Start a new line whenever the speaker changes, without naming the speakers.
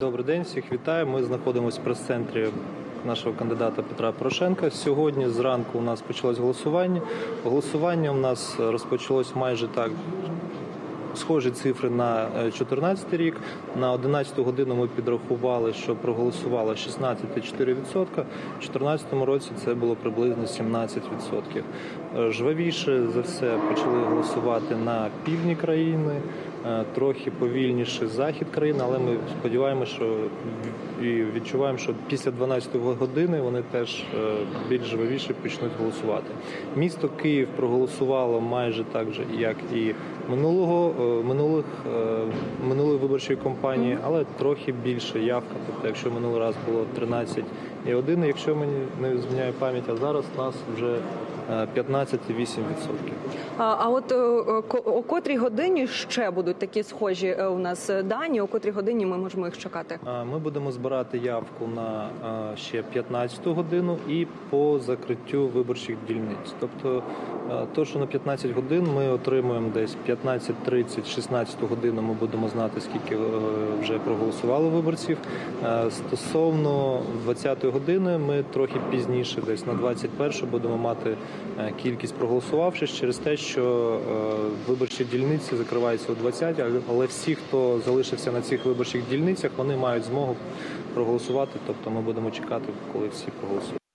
Добрий день, всіх вітаю. Ми знаходимося в прес-центрі нашого кандидата Петра Порошенка. Сьогодні зранку у нас почалось голосування. Голосування у нас розпочалось майже так. Схожі цифри на 2014 рік. На 11 годину ми підрахували, що проголосувало 16,4%. У 2014 році це було приблизно 17%. Е, Жвавіше за все почали голосувати на півдні країни, е, трохи повільніше захід країни, але ми сподіваємося, що і відчуваємо, що після 12 години вони теж е, більш жвавіше почнуть голосувати. Місто Київ проголосувало майже так же, як і минулого е, минулих е, минулої виборчої кампанії, але трохи більше явка. Тобто, якщо минулий раз було 13,1, якщо мені не зміняє пам'ять, а зараз нас вже е, 15,8%.
А, а от е, е, о котрій годині ще будуть такі схожі е, у нас е, дані? О котрій годині ми можемо їх чекати?
Ми будемо збирати явку на ще 15 годину і по закриттю виборчих дільниць. Тобто, то, що на 15 годин ми отримуємо десь 15.30-16 годину, ми будемо знати, скільки е, вже проголосувало виборців. Стосовно 20 години, ми трохи пізніше, десь на 21 будемо мати кількість проголосувавших через те, що виборчі дільниці закриваються о 20, але всі, хто залишився на цих виборчих дільницях, вони мають змогу проголосувати. Тобто ми будемо чекати, коли всі проголосують.